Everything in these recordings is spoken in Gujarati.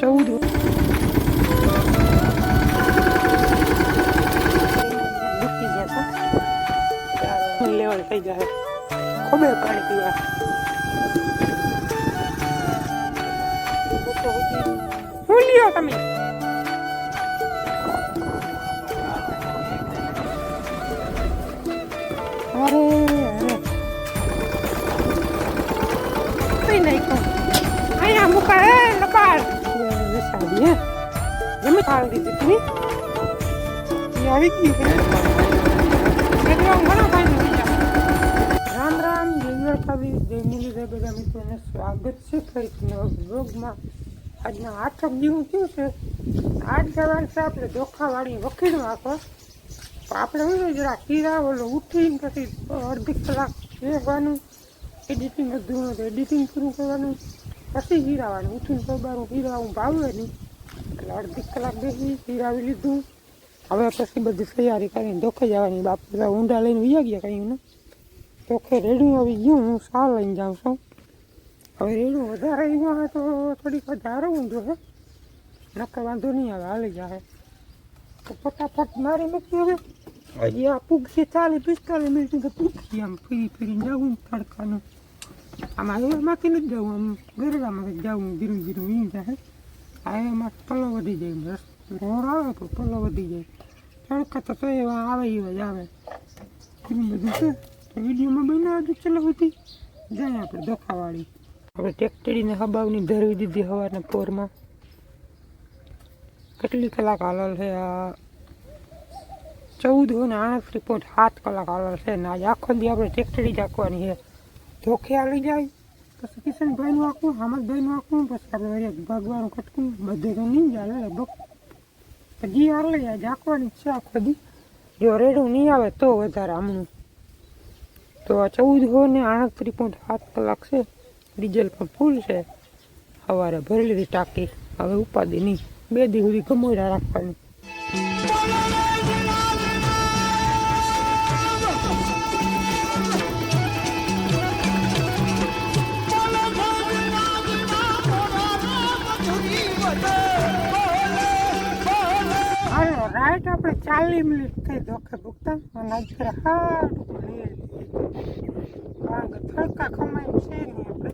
ચૌદ લેવલ થઈ જાય ખબર પાણી પીવા લ્યો તમે હે? જમે ખાવી દીધી એ આવી ગઈ રામ રામ, જય કવિ જયમુલી રે બધા મિત્રોને સ્વાગત છે ફરી નવા બ્લોગમાં આજના આઠક જેવું કેવું છે? આજ જવાનું છે આપણે વકીલ આપો તો આપણે શું જરા કીરા ઓલો ઉઠીને પછી અડધી કલાક બેસવાનું એડિટિંગ અધૂરું એડિટિંગ પૂરું કરવાનું, પછી ગીરાવાનું ઉઠીને સવારનું ગીરાવું ભાવે નહીં એટલે અડધી કલાક બેસી પીરાવી લીધું. હવે પછી બધી તૈયારી કરીને ધોખે જવાની બાપ બધા ઊંડા લઈને ઉયા ગયા કંઈ ને ધોખે રેડું આવી ગયું હું સાર લઈને જાઉં છું. હવે રેડું વધારે આવી ગયું હોય તો થોડીક વધારે ઊંધો છે નક્કર વાંધો નહીં આવે હાલી જાય તો ફટાફટ મારી મૂકી હવે. હજી આ પૂગશે ચાલીસ પિસ્તાલીસ મિનિટ તો પૂગી આમ ફરી ફરીને જવું તડકાનું. આમાં માથી નથી જવું આમ ગરડામાં જવું ધીરું ધીરું વી જાય હાઈવેમાં પલ્લો વધી જાય રોડ આવે તો પલ્લો વધી જાય. તડકા તો એવા આવે એવા જ આવે. એટલું બધું છે? તો વિડીયોમાં બનાવજો ચલો બધી. જાય આપણે ધોખાવાળી આપણે ટેક્ટરીને હબાવની ધરવી દીધી હવાના પોરમાં. કેટલી કલાક હાલલ છે આ? ચૌદ ને આઠ પોઈન્ટ સાત કલાક હાલલ છે ને આજે આખો દી આપણે ટેક્ટરી રાખવાની છે. ધોખે હાલી જાય. પછી કિશનભાઈનું આખું હામદભાઈનું આખું, પછી આપણે વળી ભગવાનું કટકું, બધે તો નહીં ચાલે લગભગ પછી હાલે રાખવાની છે આખો દી. જો રેડું નહીં આવે તો વધારે આમનું. તો આ ચૌદ હો ને આણત્રીસ પોઈન્ટ સાત કલાક છે. ડીઝલ પણ ફૂલ છે. સવારે ભરેલી ટાંકી. હવે ઉપાદી નહીં. બે દી સુધી ગમોડા રાખવાની. હાલો રાઈટ આપણે ચાલી મિનિટ થઈ ધોકે ભૂખતા અને આજ ફેર લઈ કારણ કે થડકા ખમાય છે નહીં આપણે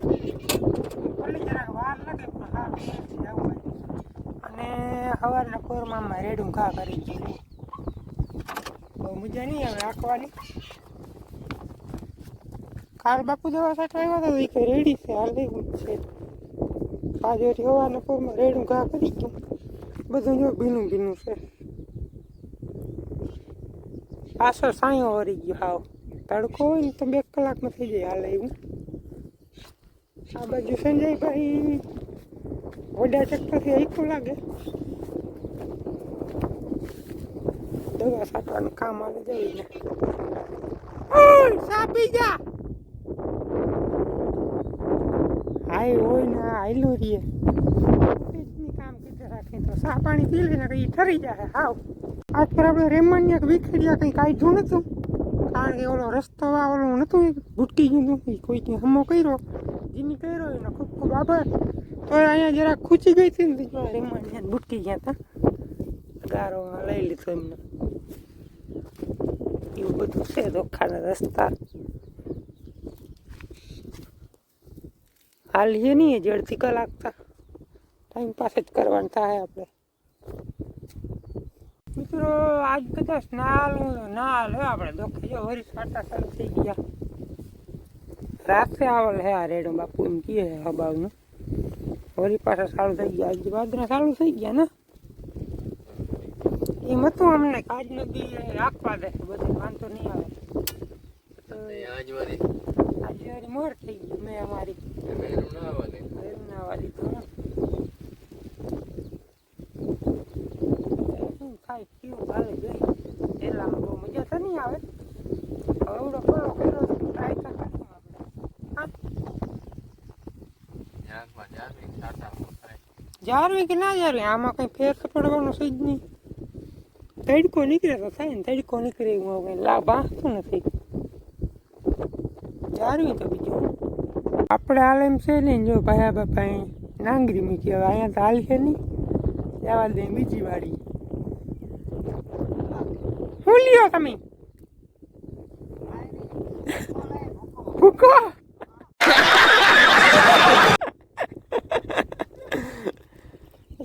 ભલે જરાક વાર લાગે, પણ હા છે, આવું અને સવારના પોરમાં રેડું ઘા કરી દીધું. બહુ મજા નહીં આવે રાખવાની કાલ બાપુ દવા સાથે આવ્યા હતા એ રેડી છે, હાલ છે આજે સવારના પૂરમાં રેડું ઘા કરી ગયું બધું જો ભીનું ભીનું છે. પાછળ સાયો વરી ગયો હાવ. તડકો હોય ને તો બે કલાકમાં થઈ જાય હાલે એવું. આ બાજુ સંજયભાઈ વડા ચક્કરથી આખું લાગે. દવા સાટવાનું કામ આવે જઈને. સાપી જા હાય ને રહીએ કામ કીધે તો સા પાણી પી લે ને કઈ ઠરી જાય. હાવ. આજ પર આપણે રેમણને વિખેડ્યા કંઈ કાઢ્યું નતું. કારણ કે ઓલો રસ્તો ઓલો નહોતું ભૂટકી ગયું હતું. ઈ કોઈકે હમો કર્યો. જીની કર્યો એનો ખૂબ ખૂબ આભાર. તો અહીંયા જરા ખૂચી ગઈ હતી ને ભૂટકી ગયા હતા. ગારો લઈ લીધો એમને. એવું બધું છે દોખાના રસ્તા. હાલીએ નહીં જડથી કલાકતા ટાઈમ પાસ જ કરવાનું થાય આપણે મિત્રો, આજ કદાચ નાલ નાલ, હે આપણે દોખે જો વરી સાટા ચાલુ થઈ ગયા. રાતે આવલ હે આ રેડો બાપુ, એમ કહે હબાવનું વરી પાછા સારું થઈ ગયા. આજ બાદરા સારું થઈ ગયા ને? એમ હતું અમને કાજ નદી રાખવા દે બધું વાંધો નહીં આવે. આજે વારી મોર થઈ ગઈ મેં અમારી. તો શું થાય કેવું હાલે જોઈ. પેલામાં બહુ મજા તો નહીં આવે. હવે એવડો ફોલો કર્યો ટ્રાય તો કરીશું આપણે. જારવી કે ના જારવી? આમાં કઈ ફેર પડવાનો છે જ નહીં. તડકો નીકળે તો થાય ને તડકો નીકળે એવું કંઈ લાભ આખતું નથી. જારવી તો બીજું? આપણે હાલ એમ છે ને, જો ભાયા બાપા નાંગરી મૂકી, હવે અહીંયા તો હાલ છે નહીં. જવા દે બીજી વાડી શું લ્યો તમે? ભૂકો.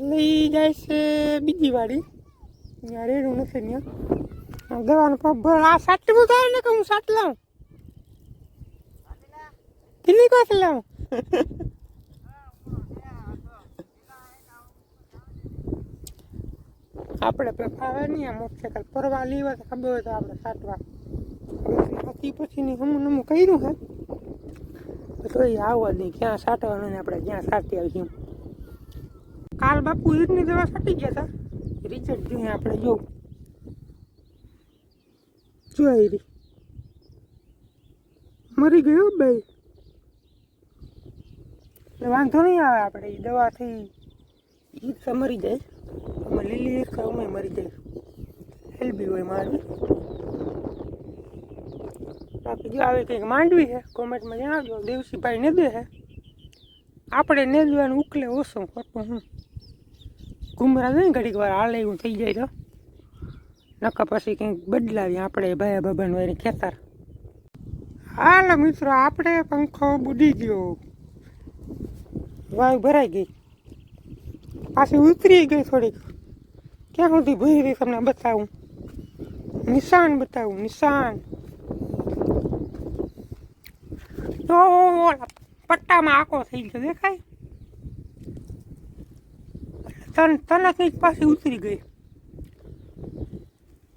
લઈ જાય છે બીજી વાડી ત્યાં રેડું નથી ત્યાં દવાનો પગ આ સાટવું થાય ને કે હું સાટ લાવું પાસે લાવું આપણે ફાવે નહીં આ મોટરસાઇકલ પરવા લેવા તો ખબર હોય તો આપણે સાટવા હતી પછીની હમું નમું કર્યું હે તો એ આવવા નહીં ક્યાં સાટવાનું આપણે ક્યાં સાટી આવીશું કાલ બાપુ ઈદની દવા સાટી ગયા હતા રિઝલ્ટ જોઈએ આપણે જોવું જોઈ મરી ગયો ભાઈ એટલે વાંધો નહીં આવે આપણે એ દવાથી એ મરી જાય. અમે લીલી એક અમે મરી જાય. હેલબી હોય મારવી બાકી જો આવે કંઈક માંડવી છે, કોમેન્ટમાં જણાવજો. દેવસીભાઈ ને દે છે. આપણે ને દેવાનું ઉકલે ઓછો ખોટું હું ઘુમરા ને ઘડીક વાર હાલે એવું થઈ જાય તો. નકા પછી કંઈક બદલાવી આપણે ભાઈ બાબાને વારી ખેતર. હાલ મિત્રો, આપણે પંખો બુડી ગયો. વાયુ ભરાઈ ગઈ. પાછી ઉતરી ગઈ થોડીક. ક્યાં સુધી ભરી તમને બતાવું? નિશાન બતાવું, નિશાન. પટ્ટામાં આખો થઈ ગયો, દેખાય? તન તનક જ પાછી ઉતરી ગઈ.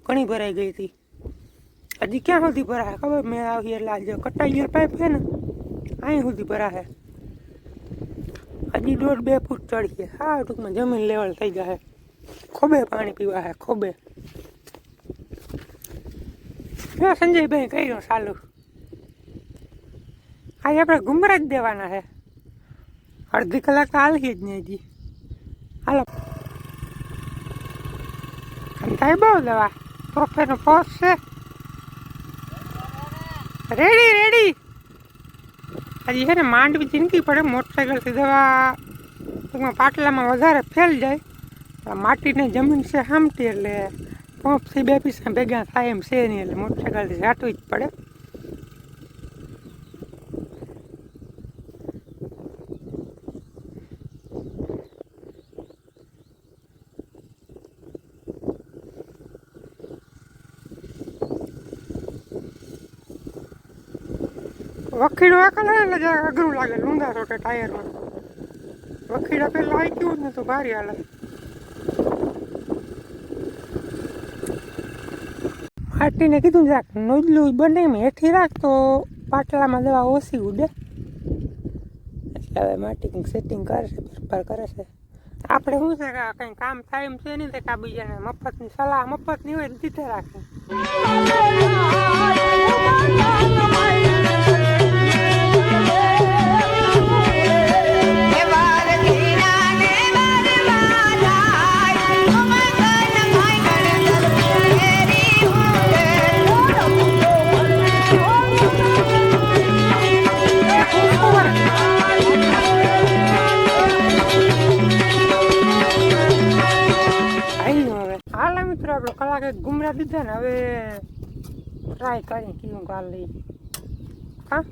ઘણી ભરાઈ ગઈ હતી. હજી ક્યાં સુધી ભરાય ખબર? મેં આવી એટલે આજે કટાઈ પાઇપ છે ને, અહીં સુધી ભરાશે. હજી દોઢ બે ફૂટ ચડીએ હા, ટૂંકમાં જમીન લેવલ થઈ જાય ખોબે પાણી પીવા હે, ખોબે. સંજયભાઈ કહ્યું ચાલુ આજે આપણે ગુમરા જ દેવાના છે અડધી કલાક તો હાલી જ નહીં હજી. હાલો. થાય બહુ દવા. પ્રોફેનો પોસ છે રેડી રેડી હજી છે ને માંડવી જિંદગી પડે મોટરસાઇકલથી દવા ટૂંકમાં પાટલામાં વધારે ફેલ જાય. માટીની જમીન છે હામટી એટલે પંપથી બે પીસા ભેગા થાય એમ છે નહીં એટલે મોટરસાઇકલથી ઝાટવી જ પડે. હોય એટલે જરાક અઘરું લાગે લૂંગા રોટે ટાયરમાં વખીડા પેલા આવી ગયું ને તો ભારી હાલે માટીને કીધું જરાક નોજલું બને એમ હેઠી રાખ તો પાટલામાં દવા ઓછી ઉડે એટલે હવે માટી સેટિંગ કરે છે ફેરફાર કરે છે આપણે શું છે કે કંઈ કામ થાય એમ છે નહીં તે કાં બીજાને મફતની સલાહ મફતની હોય દીધે રાખે આપણે કલાક ગુમરા દીધા ને હવે ટ્રાય કરી કીધું કાલ લઈ. હા?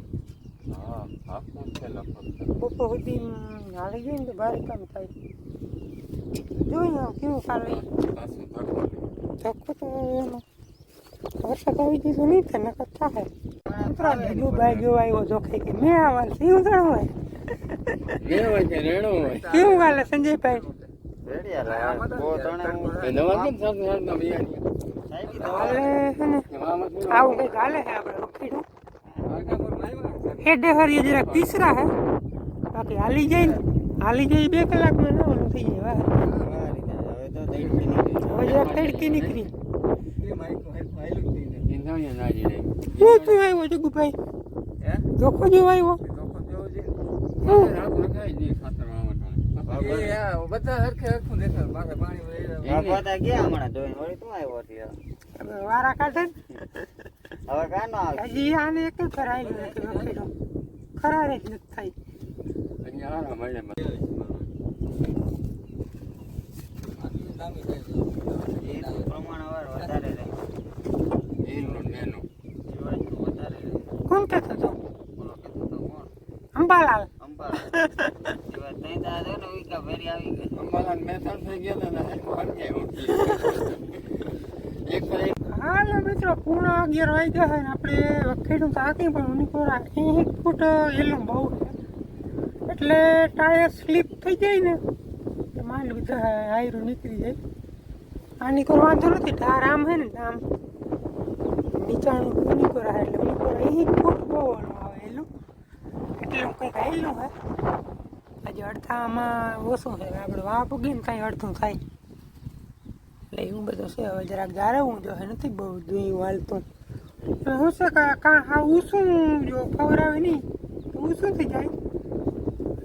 બપોર સુધી હાલી ગઈ ને તો ભારે કામ થાય. જોઈએ કેવું કાલ લઈ. ધક્કો તો વરસાદ આવી ગયો નહીં થાય નકર થાય. ઉતરા બીજું ભાઈ જો આવ્યો જોખાઈ કે મેં આવવાનું છે એવું જાણ હોય રેણો હોય? હોય કેવું કાલે સંજયભાઈ? આવું કંઈક હાલે છે આપણે હેડે હરી જરાક પીસરા હે. બાકી હાલી જાય ને હાલી જાય બે કલાકમાં નવાનું થઈ જાય હવે જરાક તડકી નીકળી. શું તું આવ્યો જગુભાઈ? જોખો જેવો આવ્યો? બધા હરખે હરખું દેખાય. મારે પાણી વાતા ગયા હમણાં જોઈને તું આવ્યો વારા કાઢે હવે કા ન આવે? હજી આને એક કરાઈ ગયો ખરા રે નથી થાય અહીંયા આરા મળે પ્રમાણ વધારે રહે. એનું નેનું અંબાલાલ થઈ ગયા ને ભાગ્ય ઉઠી એક હાલો મિત્રો, પૂર્ણ અગિયાર વાગ્યા છે ને આપણે વખેડું થાકી પણ ઉનીકોર એક ફૂટ એલું બહુ એટલે ટાયર સ્લીપ થઈ જાય ને, તો માંડ બધા આયરું નીકળી જાય. આની કોઈ વાંધો નથી ઢાર આમ હે ને આમ નીચાણું એટલે ઉનીકોર એક બહુ એલું. એટલે હું કંઈક આવેલું હે. અડધામાં ઓછું છે આપણે વાપ ઉગીને કાંઈ અડધું થાય. એટલે એવું બધું છે. હવે જરાક જાળવવું જોઈએ. નથી બહુ દુઈ હવે શું છે કે હા, ઊંચું જો ફવરાવે નહીં, તો ઊંચું થઈ જાય.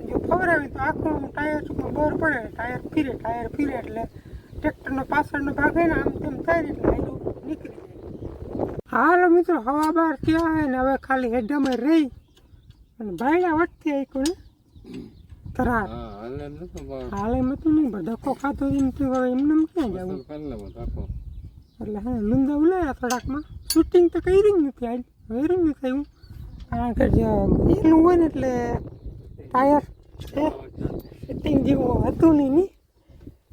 જો ફવરાવી તો આખું ટાયર બોર પડે. ટાયર ફીરે ટાયર ફીરે એટલે ટ્રેક્ટરનો પાછળનો ભાગ હોય ને, આમ તેમ થાય એટલે આયલું નીકળી જાય. હાલો મિત્રો હવા બહાર ત્યાં ને? હવે ખાલી હેડામાં રહી. અને ભાઈડા વટતી આવી કોને તરાર. હાલે હતું નહીં પણ ધક્કો ખાતો એમ હવે એમને એમ ક્યાં જવું? એટલે હા નંદા ઉલાયા થોડાકમાં શૂટિંગ તો કરી નથી આજ વેરું નથી થયું કારણ કે જો એલું હોય ને એટલે ટાયર શૂટિંગ જેવું હતું નહીં ની.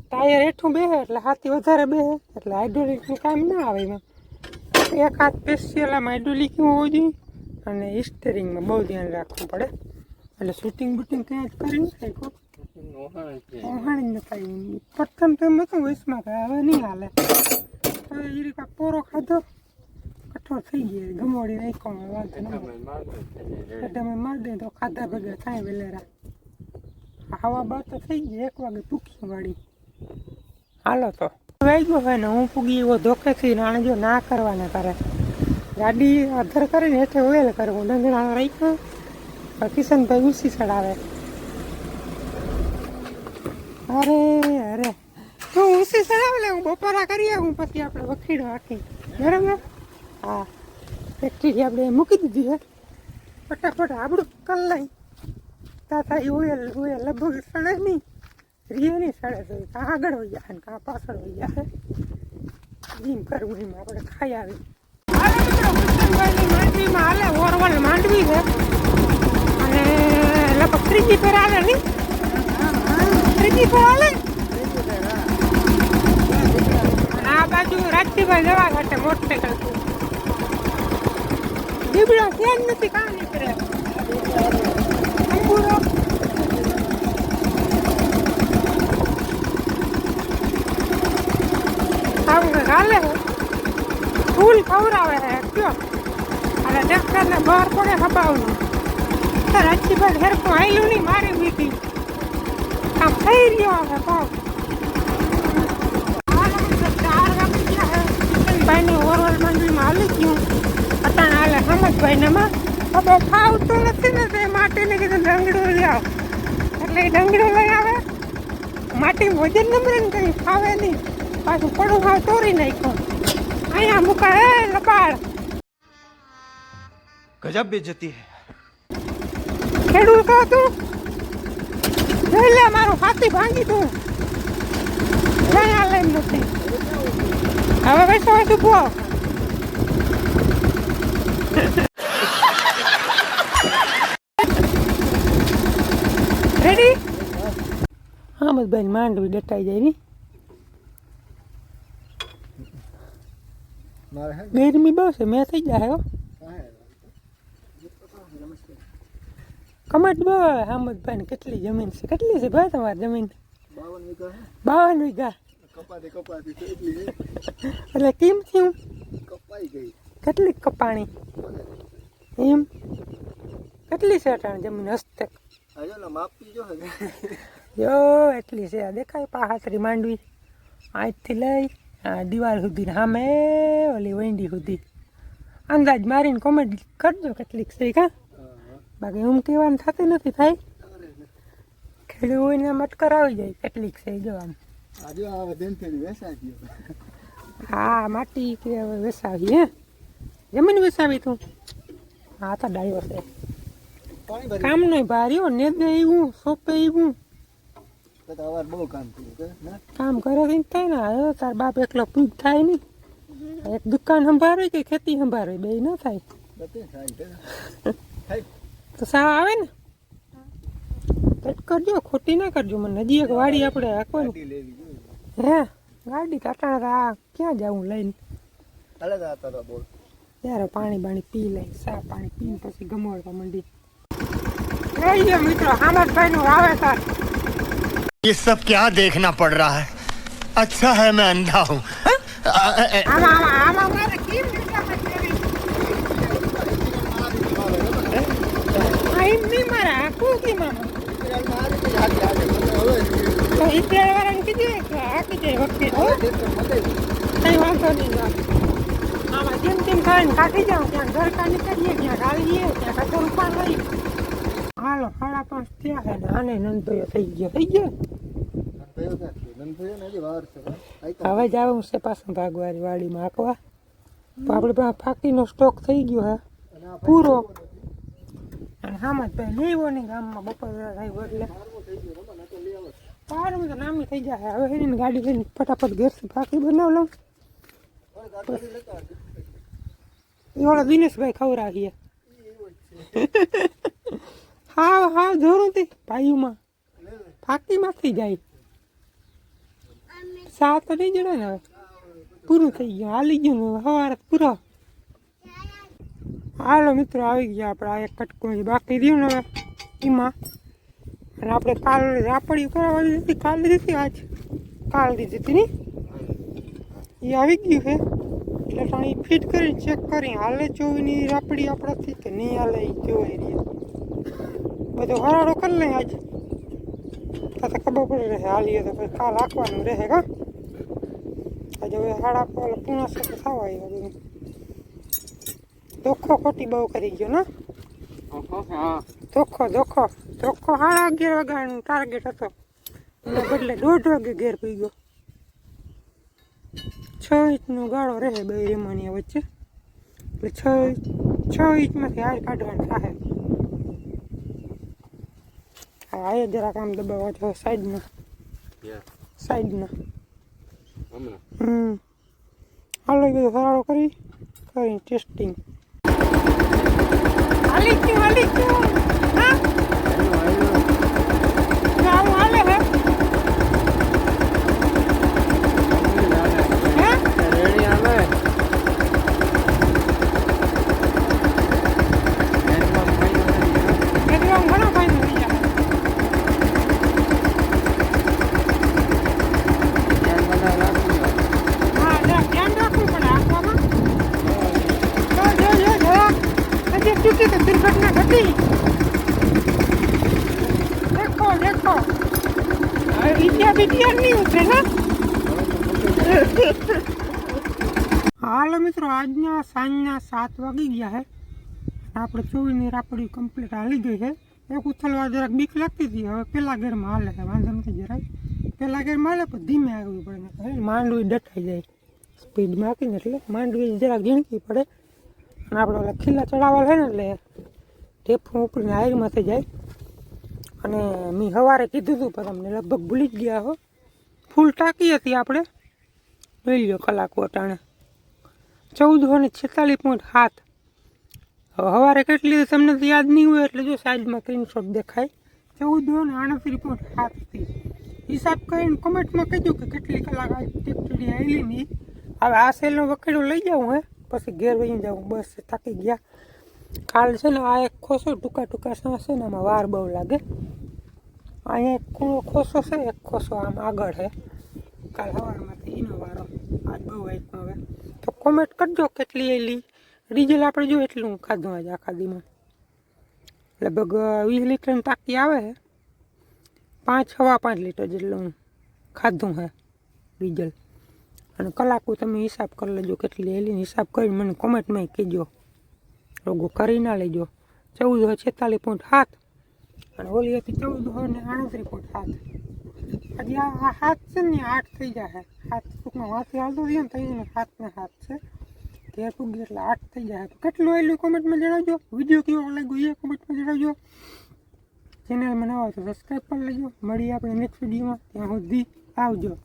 ટાયર હેઠું બેસે એટલે હાથી વધારે બેસે એટલે હાઇડ્રોલિકનું કામ ના આવે એમાં. એક હાથ સ્પેશિયલ આમ હાઇડ્રોલિક હોવું જોઈએ અને સ્ટેરિંગમાં બહુ ધ્યાન રાખવું પડે. એટલે શૂટિંગ બુટિંગ ક્યાં જ કરી નથી ઓહાણે છે ઓહાણી ન થાય પ્રથમ તો એમ હતું વયસમાં કે હવે નહીં હાલે. હવે એ રીતે પોરો ખાધો કઠોર થઈ ગયો ગમોડી નાખ્યો વાંધો એટલે અમે મારી દે તો ખાધા ભેગા થાય વેલેરા. હવા બાર તો થઈ ગઈ એક વાગે પૂકી વાળી. હાલો તો. વાગ્યો હોય ને હું પૂગી એવો ધોકેથી નાણે જો ના કરવાના કરે ગાડી અધર કરીને હેઠે ઓયેલ કરવું ડંગણા રાખ્યા. કિશનભાઈ ઉસી ચડાવે. અરે અરે. તું ઉસી ચડાવે લે, હું બપોરા કરી આવું, પછી આપણે વખીડો આખી બરાબર? હા. ફેક્ટરી આપણે મૂકી દીધી હે. ફટાફટ આપણું કલ લઈ. તાતા ઓયલ ઓયલ લગભગ સડે નહીં. રીએ સડે તો કાં આગળ વહી જાય કાં પાછળ વહી જાય એમ કરવું એમ આપણે ખાઈ આવી હાલે મિત્રો માંડવીમાં હાલે ઓરવલ માંડવી છે. ત્રીજી ફેર હાલે નહીં ત્રીજી ફેર અને આ બાજુ રાજજીભાઈ જવા ઘાટે મોટરસાઇકલ દીબડો છે જ નથી કામ નીકળે અંગૂરો આવું છે ફૂલ ખવડાવે છે કયો? અને ટ્રેક્ટરને બહાર પડે હબાવનું તો રચ્છી ઘર સરખું આયલું નહીં, મારી બીટી આ થઈ ગયો હવે પાવ. ભાઈની ઓરવલ મંડળીમાં હાલી ગયું. અત્યારે હાલે સમજભાઈનામાં હવે ફાવતું નથી ને તે માટીને કીધું ડંગડું લાવ એટલે એ ડંગડું લઈ આવે. માટી વજન નંબર કરી, ફાવે નહીં. પાછું પડું ભાવ તોડી નાખ્યું. અહીંયા મુકા, હે લપાડ ગજબ બેજતી હે. ખેડૂત કહો તું. જોઈ લે મારું હાથી ભાંગી તું કઈ નથી હવે બેસો હોય ભો રેડી હા બસ ભાઈ માંડવી ડટાઈ જાય ની. ગરમી બહુ છે મેં થઈ જાય હો કમાટ બહુ આવે હામદભાઈ ને કેટલી જમીન છે? કેટલી છે ભાઈ તમારી જમીન? બાવન વીઘા. એટલી કેમ થયું? કેટલી કપાણી? એમ? કેટલી છે અટાણે જમીન હસ્તક? જો યો એટલી છે. આ દેખાય પાહાતરી માંડવી. આજથી લઈ દિવાલ સુધી સામે ઓલી વંડી સુધી. અંદાજ મારીને કોમેન્ટ કરજો કેટલીક છે કા બાકી એમ કહેવાનું થતું નથી થાય. ખેડૂત હોય ને મટકર આવી જાય કેટલીક છે જો આમ આજે આ વધેનથી વેસાઈ ગયો હા માટી કે હવે વેસાવી હે? જમીન વેસાવી તું? હા તો ડાયો છે. કામ નહીં ભાર્યો ને દે એવું સોંપે એવું. બહુ કામ કરે કઈ થાય ને હવે તાર બાપ એકલો પૂજ થાય નહીં. એક દુકાન સંભાળે કે ખેતી સંભાળે બે ન થાય. થાય. તો સાવ આવે ને કટ કરજો ખોટી ના કરજો મને હજી એક વાડી આપણે હાંકવાની ગાડી લેવી જોઈએ હે ગાડી કાટાણા તો આ ક્યાં જાઉં લઈને અલગ હતા તો બોલ ત્યારે પાણી બાણી પી લઈ સા પાણી પીને પછી ગમોડવા માંડી લઈ ગયો મિત્રો હામદભાઈ નું વાવેતર ये सब क्या देखना पड़ रहा है अच्छा है मैं अंधा हूँ આમાં આમાં આમાં આખું કી તો ઈ વાળાને કીધું કે આખી જાય વખતે કઈ વાંધો નહીં આમાં જેમ તેમ ખાઈને કાઢી જાઉં ત્યાં ઘર નીકળીએ, ત્યાં ગાળીએ, ત્યાં કચરો રૂપા લઈ હાલો, સાડા થયા છે આને નંદભાઈઓ થઈ ગયો થઈ ગયો? હવે જાવું છે પાછું ભાગવારી વાડીમાં હાંકવા. તો આપણે પાસે ફાકીનો સ્ટોક થઈ ગયો હે પૂરો. અને હામાં જ ભાઈ લેવો ને ગામમાં બપોર આવ્યો એટલે સારું તો નામી થઈ જાય, હવે હેરીને ગાડી લઈને ફટાફટ ઘેરથી ભાખરી બનાવ લઉં. એ ઓલા દિનેશભાઈ ખવડાવીએ હા. હા જોરું તે ભાઈઓમાં. ફાકીમાંથી જાય. સાત નહીં જણા ને હવે. પૂરું થઈ ગયું, હાલી ગયું ને સવારે પૂરો. હાલો મિત્રો, આવી ગયા આપણે આ એક કટકો બાકી રહ્યું ને એમાં. અને આપણે કાલ રાપડી કરાવવાની હતી, કાલ દીધી આજ. કાલ દીધી હતી ને? એ આવી ગયું છે. એટલે પણ ફિટ કરીને ચેક કરી હાલે ચોવીની રાપડી આપણાથી કે નહીં હાલે એ જોવાઈ રહી બધો હરાડો કરી લે આજ. તો ખબર પડી રહે, હાલીએ તો પછી કાલ રાખવાનું રહે કા આજે હવે હાડા પૂણા સાથે થવા આવ્યા ધોખો ખોટી બહુ કરી ગયો ને? ધોખો ધોખો ધોખો સાડા અગિયાર વાગ્યાનું ટાર્ગેટ હતો. એના બદલે દોઢ વાગે ઘેર પી ગયો. છ ઇંચનો ગાળો રહે બે રેમાની વચ્ચે. એટલે છ છ ઇંચમાંથી હાર કાઢવાનું થાય હા એ જરાક આમ દબાવવા છો સાઈડમાં. સાઈડમાં. હમ. હાલો બધું ફરાળો કરી કરી ટેસ્ટિંગ હાલી ગયું હાલી ગયું હા આવું હાલે હે હે રેડી આવે એમાં ફાઈનલ એટલે આમ ઘણો ફાયદો થઈ જાય હા જરા ધ્યાન રાખવું પડે આંખવામાં જો જો જો જરા ચૂકી તો દુર્ઘટના ઘટી. દેખો દેખો. વિદ્યા વિદ્યા નહીં ઉતરે ને હાલો મિત્રો, આજના સાંજના સાત વાગી ગયા છે આપણે ચોવીની રાપડી કમ્પ્લીટ હાલી ગઈ છે એક ઉથલવા જરાક બીક લાગતી હતી. હવે પેલા ગેરમાં હાલે છે, વાંધો નથી જરાય. પેલા ગેરમાં હાલે, પણ ધીમે આગવી પડે. માંડવી ડટાઈ જાય. સ્પીડમાં આપીને એટલે માંડવી જરાક ઝીણકી પડે. અને આપણે ઓલા ખીલા ચડાવવા છે ને એટલે ઢેફું ઉપડીને આગમાંથી જાય. અને મેં સવારે કીધું હતું પણ તમને લગભગ ભૂલી જ ગયા હો. ફૂલ ટાંકી હતી આપણે. જોઈ લો કલાક વટાણે ચૌદસો ને છેતાલીસ પોઈન્ટ સાત. હવે સવારે કેટલી તમને તો યાદ નહીં હોય એટલે જો સાઈડમાં સ્ક્રીનશોટ દેખાય. ચૌદસો ને આડત્રીસ પોઈન્ટ સાત હતી. હિસાબ કરીને કમેન્ટમાં કહેજો કે કેટલી કલાક આ ટેક્ટરી આવેલી નહીં હવે આ સેલનો વખેડો લઈ જાઉં હે. પછી ઘેર વહી જાઉં. બસ થાકી ગયા. કાલ છે ને આ એક ખોસો, ટૂંકા ટૂંકા શ્વાસ છે ને આમાં વાર બહુ લાગે. અહીંયા એક ખૂણો ખોસો છે, એક ખોસો આમ આગળ છે. કાલ સવારમાંથી એનો વારો. આજ બહુ આપ્યો હવે તો કોમેન્ટ કરજો કેટલી એલી ડીઝલ આપણે જો એટલું ખાધું આજે આખા દીમાં. લગભગ વીસ લીટરની ટાંકી આવે છે. પાંચ, હવા પાંચ લીટર જેટલું ખાધું છે ડીઝલ અને કલાકો તમે હિસાબ કરી લેજો, કેટલી એલીને હિસાબ કરીને મને કોમેન્ટમાં કહેજો. રોગો કરી ના લેજો. ચૌદ હોય છેતાલીસ પોઈન્ટ સાત. અને ઓલી હતી ચૌદ હોય ને આડત્રીસ પોઈન્ટ સાત. આજે આ હાથ છે ને આઠ થઈ જાય. હાથ ટૂંકમાં વાંચી હાલતો થયો ને થઈ હાથ ને હાથ છે. ઘેર પૂગી એટલે આઠ થઈ જાય. કેટલું આવેલું કોમેન્ટમાં જણાવજો. વીડિયો કેવો લાગ્યો એ કોમેન્ટમાં જણાવજો. ચેનલમાં નવા હોય તો સબસ્ક્રાઈબ કરી લેજો. મળીએ આપણે નેક્સ્ટ વિડીયોમાં ત્યાં સુધી આવજો.